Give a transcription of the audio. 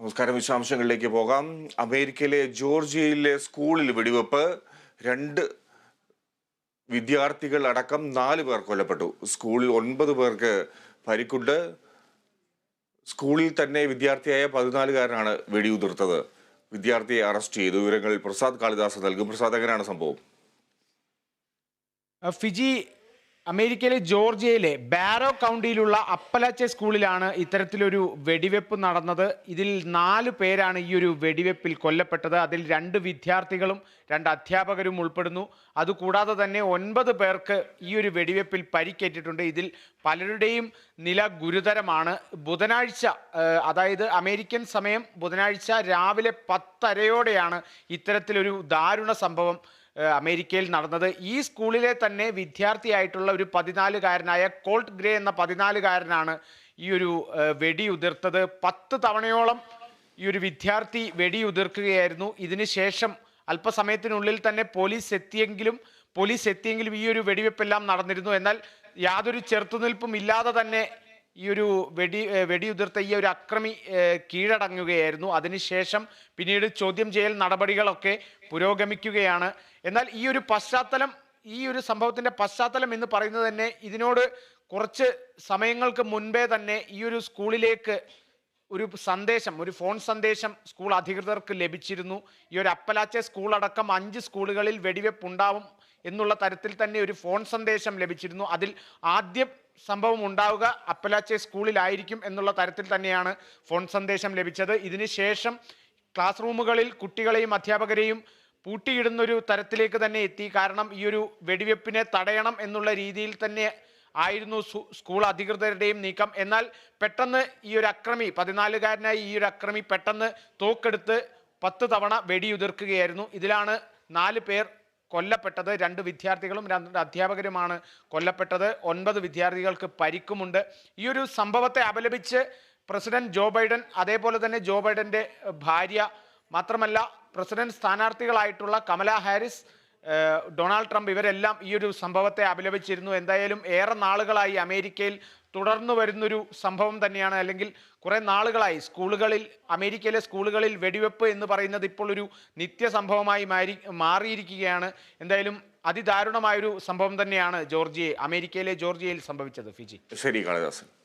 നമസ്കാരം. വിശദാംശങ്ങളിലേക്ക് പോകാം. അമേരിക്കയിലെ ജോർജിയയിലെ സ്കൂളിൽ വെടിവെപ്പ്. രണ്ട് വിദ്യാർത്ഥികൾ അടക്കം നാല് പേർ കൊല്ലപ്പെട്ടു. സ്കൂളിൽ ഒൻപത് പേർക്ക് പരിക്കുണ്ട്. സ്കൂളിൽ തന്നെ വിദ്യാർത്ഥിയായ പതിനാലുകാരനാണ് വെടിയുതിർത്തത്. വിദ്യാർത്ഥിയെ അറസ്റ്റ് ചെയ്തു. വിവരങ്ങൾ പ്രസാദ് കാളിദാസ് നൽകും. പ്രസാദ് എങ്ങനെയാണ് സംഭവം? ഫിജി അമേരിക്കയിലെ ജോർജിയയിലെ ബാരോ കൗണ്ടിയിലുള്ള അപ്പലാച്ചെ സ്കൂളിലാണ് ഇത്തരത്തിലൊരു വെടിവെപ്പ് നടന്നത്. ഇതിൽ നാല് പേരാണ് ഈ ഒരു വെടിവെപ്പിൽ കൊല്ലപ്പെട്ടത്. അതിൽ രണ്ട് വിദ്യാർത്ഥികളും രണ്ട് അധ്യാപകരും ഉൾപ്പെടുന്നു. അതുകൂടാതെ തന്നെ ഒൻപത് പേർക്ക് ഈ ഒരു വെടിവെപ്പിൽ പരിക്കേറ്റിട്ടുണ്ട്. ഇതിൽ പലരുടെയും നില ഗുരുതരമാണ്. ബുധനാഴ്ച അതായത് അമേരിക്കൻ സമയം ബുധനാഴ്ച രാവിലെ പത്തരയോടെയാണ് ഇത്തരത്തിലൊരു ദാരുണ സംഭവം അമേരിക്കയിൽ നടന്നത്. ഈ സ്കൂളിലെ തന്നെ വിദ്യാർത്ഥിയായിട്ടുള്ള ഒരു പതിനാലുകാരനായ കോൾട്ട് ഗ്രേ എന്ന പതിനാലുകാരനാണ് ഈ ഒരു വെടിയുതിർത്തത് പത്ത് തവണയോളം ഈ ഒരു വിദ്യാർത്ഥി വെടിയുതിർക്കുകയായിരുന്നു ഇതിനുശേഷം അല്പസമയത്തിനുള്ളിൽ തന്നെ പോലീസ് എത്തിയെങ്കിലും പോലീസ് എത്തിയെങ്കിലും ഈ ഒരു വെടിവെപ്പെല്ലാം നടന്നിരുന്നു. എന്നാൽ യാതൊരു ചെറുത്തുനിൽപ്പും ഇല്ലാതെ തന്നെ ഈ ഒരു വെടി വെടിയുതിർത്ത ഈ ഒരു അക്രമി കീഴടങ്ങുകയായിരുന്നു. അതിനുശേഷം പിന്നീട് ചോദ്യം ചെയ്യൽ നടപടികളൊക്കെ പുരോഗമിക്കുകയാണ്. എന്നാൽ ഈ ഒരു പശ്ചാത്തലം ഈ ഒരു സംഭവത്തിന്റെ പശ്ചാത്തലം എന്ന് പറയുന്നത് തന്നെ ഇതിനോട് കുറച്ച് സമയങ്ങൾക്ക് മുൻപേ തന്നെ ഈ ഒരു സ്കൂളിലേക്ക് ഒരു സന്ദേശം ഒരു ഫോൺ സന്ദേശം സ്കൂൾ അധികൃതർക്ക് ലഭിച്ചിരുന്നു. ഈ ഒരു അപ്പലാച്ച സ്കൂൾ അടക്കം അഞ്ച് സ്കൂളുകളിൽ വെടിവെപ്പ് ഉണ്ടാവും എന്നുള്ള തരത്തിൽ തന്നെ ഒരു ഫോൺ സന്ദേശം ലഭിച്ചിരുന്നു. അതിൽ ആദ്യം സംഭവം ഉണ്ടാവുക അപ്പലാച്ചെ സ്കൂളിലായിരിക്കും എന്നുള്ള തരത്തിൽ തന്നെയാണ് ഫോൺ സന്ദേശം ലഭിച്ചത്. ഇതിനുശേഷം ക്ലാസ് റൂമുകളിൽ കുട്ടികളെയും അധ്യാപകരെയും പൂട്ടിയിടുന്നൊരു തരത്തിലേക്ക് തന്നെ എത്തി. കാരണം ഈ ഒരു വെടിവെപ്പിനെ തടയണം എന്നുള്ള രീതിയിൽ തന്നെ ആയിരുന്നു സ്കൂൾ അധികൃതരുടെയും നീക്കം. എന്നാൽ പെട്ടെന്ന് ഈ ഒരു അക്രമി പതിനാലുകാരനായ ഈ ഒരു അക്രമി പെട്ടെന്ന് തോക്കെടുത്ത് പത്ത് തവണ വെടിയുതിർക്കുകയായിരുന്നു. ഇതിലാണ് നാല് പേർ കൊല്ലപ്പെട്ടത് രണ്ട് വിദ്യാർത്ഥികളും രണ്ട് അധ്യാപകരുമാണ് കൊല്ലപ്പെട്ടത്. ഒൻപത് വിദ്യാർത്ഥികൾക്ക് പരിക്കുമുണ്ട്. ഈ ഒരു സംഭവത്തെ അപലപിച്ച് പ്രസിഡന്റ് ജോ ബൈഡൻ അതേപോലെ തന്നെ ജോ ബൈഡന്റെ ഭാര്യ മാത്രമല്ല പ്രസിഡന്റ് സ്ഥാനാർത്ഥികളായിട്ടുള്ള കമല ഹാരിസ് ഡൊണാൾഡ് ട്രംപ് ഇവരെല്ലാം ഈ ഒരു സംഭവത്തെ അപലപിച്ചിരുന്നു. എന്തായാലും ഏറെ നാളുകളായി അമേരിക്കയിൽ തുടർന്നു വരുന്നൊരു സംഭവം തന്നെയാണ്. അല്ലെങ്കിൽ കുറെ നാളുകളായി സ്കൂളുകളിൽ അമേരിക്കയിലെ സ്കൂളുകളിൽ വെടിവെപ്പ് എന്ന് പറയുന്നത് ഇപ്പോൾ ഒരു നിത്യ സംഭവമായി മാറി മാറിയിരിക്കുകയാണ്. എന്തായാലും അതിദാരുണമായൊരു സംഭവം തന്നെയാണ് ജോർജിയ അമേരിക്കയിലെ ജോർജിയയിൽ സംഭവിച്ചത് ഫിജി. ശരി കാളിദാസൻ.